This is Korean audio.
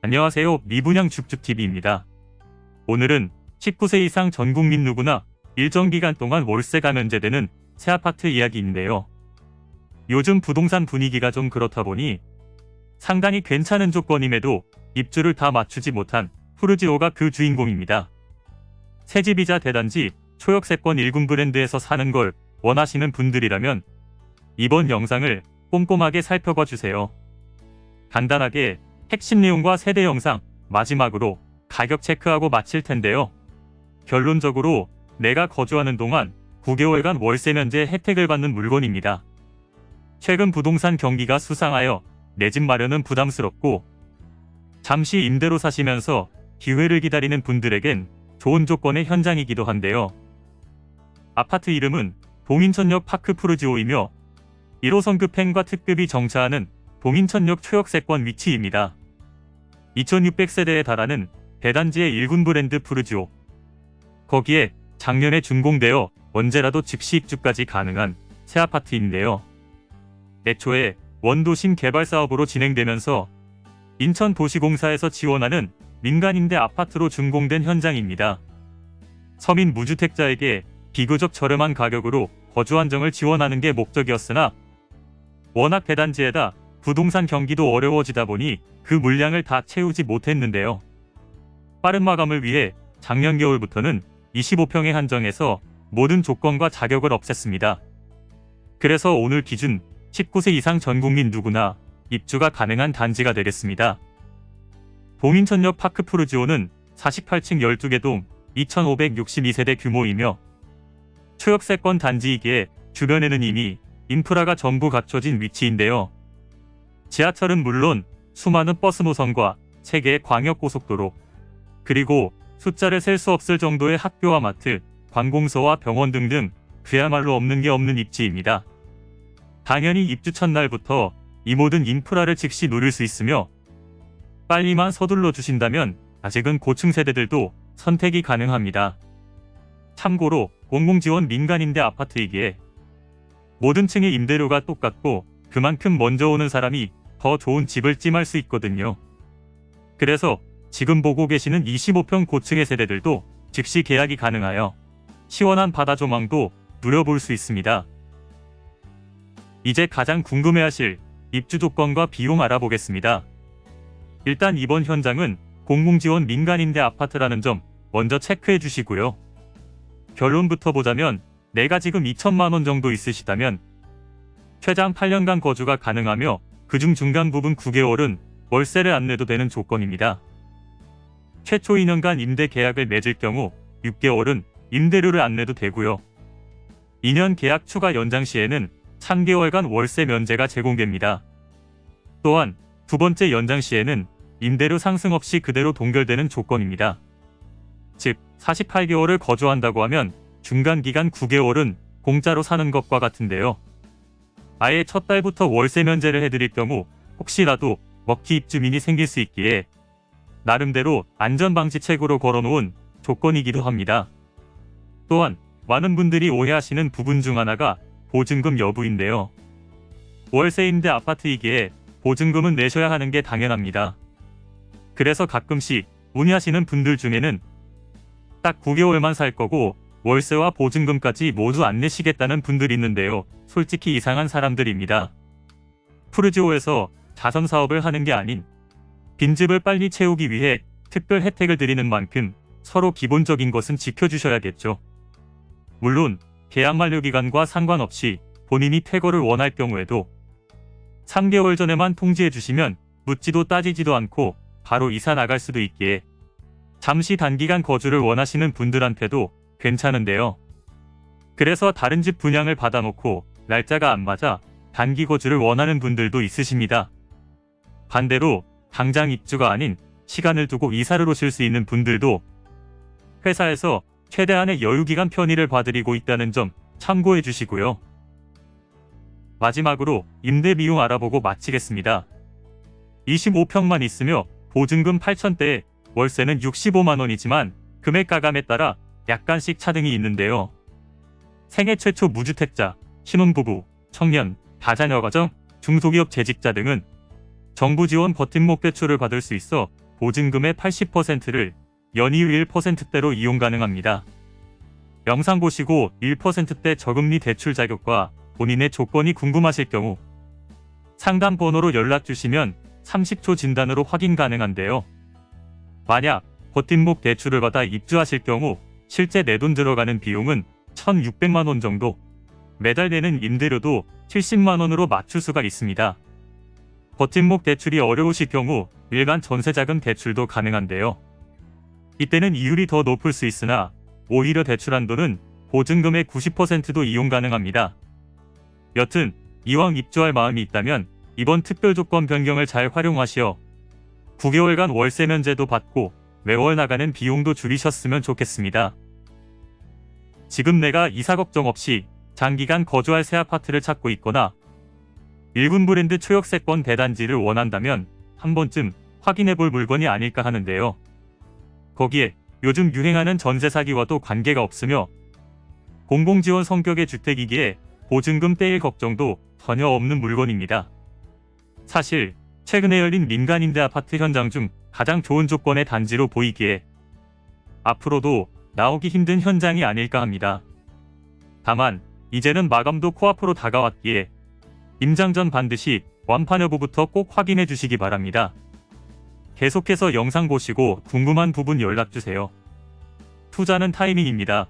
안녕하세요. 미분양 줍줍TV입니다. 오늘은 19세 이상 전 국민 누구나 일정 기간 동안 월세가 면제되는 새 아파트 이야기인데요. 요즘 부동산 분위기가 좀 그렇다 보니 상당히 괜찮은 조건임에도 입주를 다 맞추지 못한 푸르지오가 그 주인공입니다. 새집이자 대단지 초역세권 1군 브랜드에서 사는 걸 원하시는 분들이라면 이번 영상을 꼼꼼하게 살펴봐 주세요. 간단하게 핵심 내용과 세대 영상, 마지막으로 가격 체크하고 마칠 텐데요. 결론적으로 내가 거주하는 동안 9개월간 월세 면제 혜택을 받는 물건입니다. 최근 부동산 경기가 수상하여 내 집 마련은 부담스럽고 잠시 임대로 사시면서 기회를 기다리는 분들에겐 좋은 조건의 현장이기도 한데요. 아파트 이름은 동인천역 파크 푸르지오이며 1호선 급 행과 특급이 정차하는 동인천역 초역세권 위치입니다. 2600세대에 달하는 대단지의 1군 브랜드 푸르지오. 거기에 작년에 준공되어 언제라도 즉시 입주까지 가능한 새 아파트인데요. 애초에 원도심 개발 사업으로 진행되면서 인천도시공사에서 지원하는 민간임대 아파트로 준공된 현장입니다. 서민 무주택자에게 비교적 저렴한 가격으로 거주 안정을 지원하는 게 목적이었으나 워낙 대단지에다 부동산 경기도 어려워지다 보니 그 물량을 다 채우지 못했는데요. 빠른 마감을 위해 작년 겨울부터는 25평에 한정해서 모든 조건과 자격을 없앴습니다. 그래서 오늘 기준 19세 이상 전 국민 누구나 입주가 가능한 단지가 되겠습니다. 동인천역 파크 푸르지오는 48층 12개 동 2,562세대 규모이며 초역세권 단지이기에 주변에는 이미 인프라가 전부 갖춰진 위치인데요. 지하철은 물론 수많은 버스 노선과 3개의 광역고속도로 그리고 숫자를 셀 수 없을 정도의 학교와 마트, 관공서와 병원 등등 그야말로 없는 게 없는 입지입니다. 당연히 입주 첫날부터 이 모든 인프라를 즉시 누릴 수 있으며 빨리만 서둘러 주신다면 아직은 고층 세대들도 선택이 가능합니다. 참고로 공공지원 민간임대 아파트이기에 모든 층의 임대료가 똑같고 그만큼 먼저 오는 사람이 더 좋은 집을 찜할 수 있거든요. 그래서 지금 보고 계시는 25평 고층의 세대들도 즉시 계약이 가능하여 시원한 바다 조망도 누려볼 수 있습니다. 이제 가장 궁금해하실 입주 조건과 비용 알아보겠습니다. 일단 이번 현장은 공공지원 민간임대 아파트라는 점 먼저 체크해 주시고요. 결론부터 보자면 내가 지금 2천만 원 정도 있으시다면 최장 8년간 거주가 가능하며 그중 중간 부분 9개월은 월세를 안 내도 되는 조건입니다. 최초 2년간 임대 계약을 맺을 경우 6개월은 임대료를 안 내도 되고요. 2년 계약 추가 연장 시에는 3개월간 월세 면제가 제공됩니다. 또한 두 번째 연장 시에는 임대료 상승 없이 그대로 동결되는 조건입니다. 즉 48개월을 거주한다고 하면 중간 기간 9개월은 공짜로 사는 것과 같은데요. 아예 첫 달부터 월세 면제를 해드릴 경우 혹시라도 먹기 입주민이 생길 수 있기에 나름대로 안전방지책으로 걸어놓은 조건이기도 합니다. 또한 많은 분들이 오해하시는 부분 중 하나가 보증금 여부인데요. 월세임대 아파트이기에 보증금은 내셔야 하는 게 당연합니다. 그래서 가끔씩 문의하시는 분들 중에는 딱 9개월만 살 거고 월세와 보증금까지 모두 안 내시겠다는 분들이 있는데요. 솔직히 이상한 사람들입니다. 푸르지오에서 자선 사업을 하는 게 아닌 빈집을 빨리 채우기 위해 특별 혜택을 드리는 만큼 서로 기본적인 것은 지켜주셔야겠죠. 물론 계약 만료 기간과 상관없이 본인이 퇴거를 원할 경우에도 3개월 전에만 통지해 주시면 묻지도 따지지도 않고 바로 이사 나갈 수도 있기에 잠시 단기간 거주를 원하시는 분들한테도 괜찮은데요. 그래서 다른 집 분양을 받아놓고 날짜가 안 맞아 단기 거주를 원하는 분들도 있으십니다. 반대로 당장 입주가 아닌 시간을 두고 이사를 오실 수 있는 분들도 회사에서 최대한의 여유기간 편의를 봐드리고 있다는 점 참고해 주시고요. 마지막으로 임대 비용 알아보고 마치겠습니다. 25평만 있으며 보증금 8천대에 월세는 65만 원이지만 금액 가감에 따라 약간씩 차등이 있는데요. 생애 최초 무주택자, 신혼부부, 청년, 다자녀 가정, 중소기업 재직자 등은 정부 지원 버팀목 대출을 받을 수 있어 보증금의 80%를 연이율 1%대로 이용 가능합니다. 영상 보시고 1%대 저금리 대출 자격과 본인의 조건이 궁금하실 경우 상담 번호로 연락 주시면 30초 진단으로 확인 가능한데요. 만약 버팀목 대출을 받아 입주하실 경우 실제 내 돈 들어가는 비용은 1,600만 원 정도, 매달 내는 임대료도 70만 원으로 맞출 수가 있습니다. 버팀목 대출이 어려우실 경우 일반 전세자금 대출도 가능한데요. 이때는 이율이 더 높을 수 있으나 오히려 대출 한도는 보증금의 90%도 이용 가능합니다. 여튼 이왕 입주할 마음이 있다면 이번 특별 조건 변경을 잘 활용하시어 9개월간 월세 면제도 받고 매월 나가는 비용도 줄이셨으면 좋겠습니다. 지금 내가 이사 걱정 없이 장기간 거주할 새 아파트를 찾고 있거나 일군 브랜드 초역세권 대단지를 원한다면 한 번쯤 확인해 볼 물건이 아닐까 하는데요. 거기에 요즘 유행하는 전세 사기와도 관계가 없으며 공공지원 성격의 주택이기에 보증금 떼일 걱정도 전혀 없는 물건입니다. 사실 최근에 열린 민간 임대 아파트 현장 중 가장 좋은 조건의 단지로 보이기에 앞으로도 나오기 힘든 현장이 아닐까 합니다. 다만 이제는 마감도 코앞으로 다가왔기에 임장 전 반드시 완판 여부부터 꼭 확인해 주시기 바랍니다. 계속해서 영상 보시고 궁금한 부분 연락 주세요. 투자는 타이밍입니다.